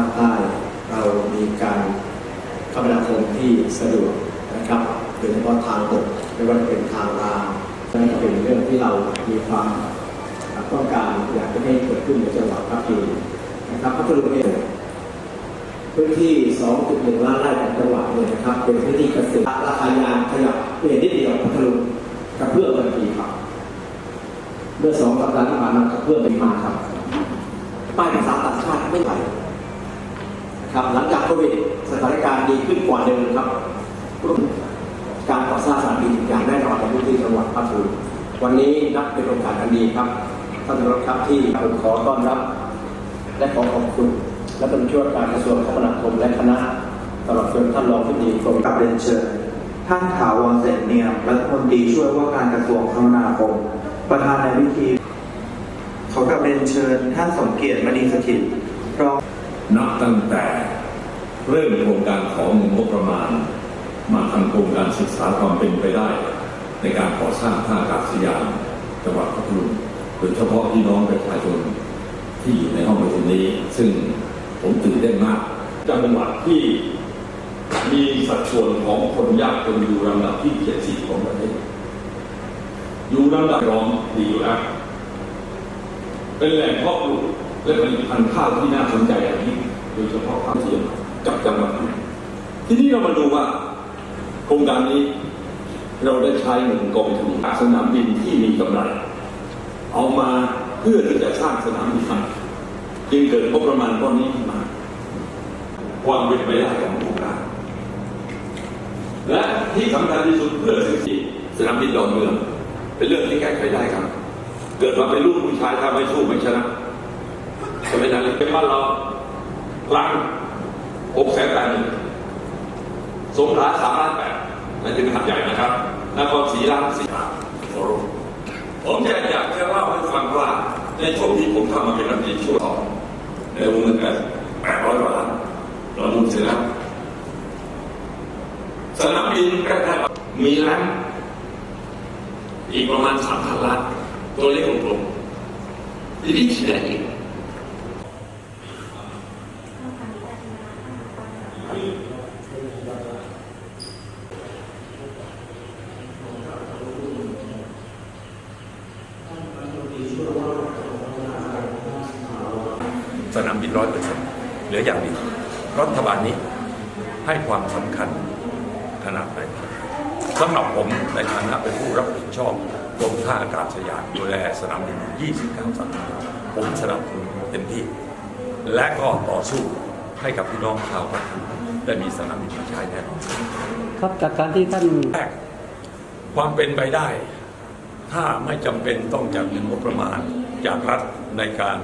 าคใต้เรามีการคมนาคมที่สะดวกนะครับโดยเฉพาะทางบกไม่ว่าจะเป็นทางรางนั่นก็เป็นเรื่องที่เรามีความต้องการอยากจะให้เกิดขึ้นในจังหวัดพัทลุงนะครับพัทลุงเองพื้นที่ 2.1 ล้านไร่ของจังหวัดเนี่ยนะครับเป็นพื้นที่เกษตรราคายางขยับเปลี่ยนนิดเดียวพัทลุงกระเพื่อมทันทีครับเมื่อสองสัปดาห์ที่ผ่านมากระเพื่อมเป็นมาครับป้ายภาษาต่างชาติไม่ไหว ครับหลังจากโควิดสถานการณ์ดีขึ้นกว่าเดิมครับ การก่อสร้างสนามบินอย่างแน่นอนในพื้นที่จังหวัดพัทลุงวันนี้นับเป็นโอกาสอันดีครับท่านนายกครับที่ผมขอต้อนรับ และขอขอบคุณและเป็นช่วยการกระทรวงคมนาคมและคณะตลอดจนท่านรองผู้ดีกรมกับเรียนเชิญท่านถาวรเสนเนียมรัฐมนตรีช่วยว่าการกระทรวงคมนาคม ประธานในพิธีขอกลับเรียนเชิญท่านสมเกียรติมณีสถิตรอง นับตั้งแต่เริ่มโครงการของงบประมาณ มาทำโครงการศึกษาความเป็นไปได้ ในการก่อสร้างท่าอากาศยานจังหวัดพัทลุงโดยเฉพาะพี่น้องประชาชนที่อยู่ในห้องประชุมนี้ ซึ่งผมตื่นเต้นมากจังหวัดที่มีสัดส่วนของคนยากจนอยู่ลำดับที่70ของประเทศอยู่ลำดับรองดีอยู่แล้วเป็นแหล่งเพาะปลูกและผลิตภัณฑ์ข้าวที่น่าสนใจอย่างยิ่ง ดยเฉพาะข้าวเทียมกับจังหวัดอื่นทีนี้เรามาดูว่า โครงการนี้เราได้ใช้เงินกองทุนสนามบินที่มีกำไร เอามาเพื่อที่จะสร้างสนามบินใหม่จึงเกิดงบประมาณก้อนนี้ขึ้นมา ความเป็นไปได้ของโครงการและที่สำคัญที่สุดเพื่อสิ่งที่สนามบินดอนเมือง เป็นเรื่องที่แก้ไขได้ครับ เกิดมาเป็นลูกผู้ชายถ้าไม่สู้ไม่ชนะจะเป็นอะไรเป็นบ้านเรา ล้านหกแสนแปดหมื่นสงขลาสามล้านแปดนั่นเป็นหัดใหญ่นะครับนครศรีล้านสี่ล้านผมจะอยากจะเล่าให้ฟังว่า ในช่วงที่ผมทำมาเป็นรัฐมนตรีช่วยต่อในวงเงินแปดร้อยกว่าล้านเราดูเสร็จแล้วสนามบินใกล้ๆมีล้านอีกประมาณสามพันล้านตัวเลขกลมๆทีนี้ที่ไหนอีก สนามบินร้อยเปอร์เซ็นต์เหลืออย่างเดียวรัฐบาลนี้ให้ความสำคัญขนาดไหนสำหรับผมในฐานะเป็นผู้รับผิดชอบกรมท่าอากาศยานดูแลสนามบิน 29 สนามผมสนับสนุนเต็มที่ และก็ต่อสู้ให้กับพี่น้องชาวพัทลุงได้มีสนามบินมาใช้แน่นอนครับจากการที่ท่านแรกความเป็นไปได้ ถ้าไม่จำเป็นต้องจัดเงินงบประมาณจากรัฐในการ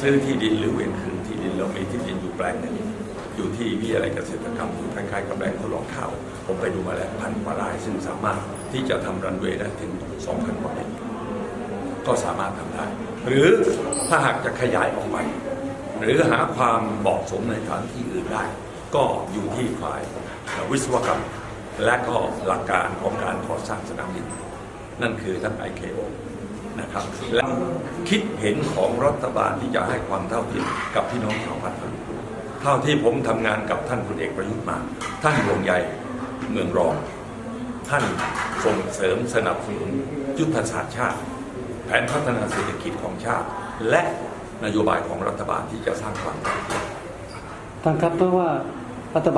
ซื้อที่ดินหรือเวนคืนที่ดินเรามีที่ดินอยู่แปลงหนึ่งอยู่ที่วิทยาลัยเกษตรกรรมอยู่คล้ายๆกับแปลงทดลองข้าวผมไปดูมาแล้วพันกว่าไร่ซึ่งสามารถที่จะทำรันเวย์ได้ถึง 2,000 กว่าเมตรก็สามารถทำได้ หรือถ้าหากจะขยายออกไป หรือหาความเหมาะสมในสถานที่อื่นได้ ก็อยู่ที่ฝ่ายวิศวกรรม และก็หลักการของการก่อสร้างสนามบิน นั่นคือท่าน IKO นะครับและคิดเห็นของรัฐบาลที่จะให้ความเท่าเทียมกับพี่น้องชาวพัทลุงเท่าที่ผมทำงานกับท่านพลเอกประยุทธ์มา ท่านห่วงใยเมืองรอง ท่านส่งเสริมสนับสนุนยุทธศาสตร์ชาติ แผนพัฒนาเศรษฐกิจของชาติ และนโยบายของรัฐบาลที่จะสร้างความเท่าเทียมท่านครับเพราะว่ารัฐบาล